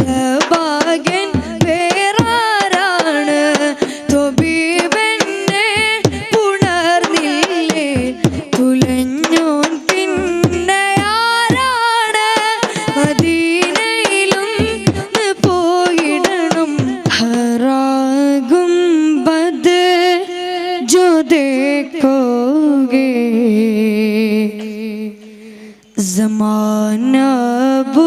ഹൃദഭാഗൻ വേറാരാണ്? തൊബീബന്റെ പുണർന്നില്ലേ? തുലഞ്ഞോൻ പിന്നെ ആരാണ്? മദീനയിലും പോയിടണം. ഹറാകും ബദ് ജോദേക്കോകെ. زمانہ بو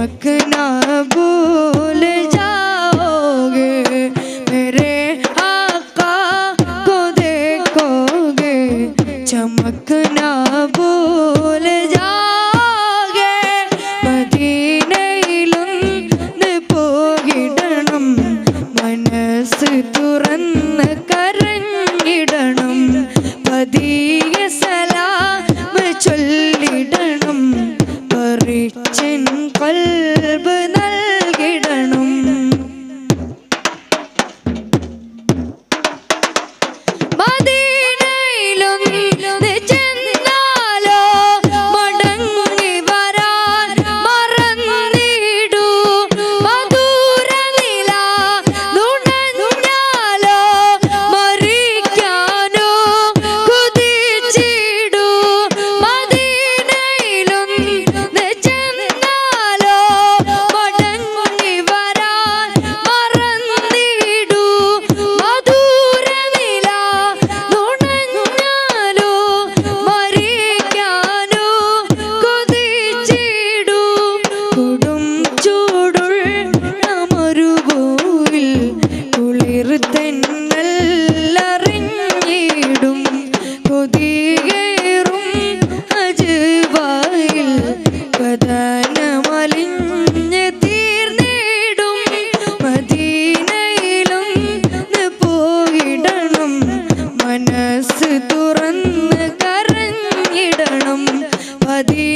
पकना भूल जाओगे मेरे आका को देखोगे चमकना भूल जाओगे മദീനയിലും പോകിടണം मनस തുറന്ന് കൽബ് നൽകിടണം. മനസ്സ് തുറന്ന് കരഞ്ഞിടണം. പതി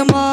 amor.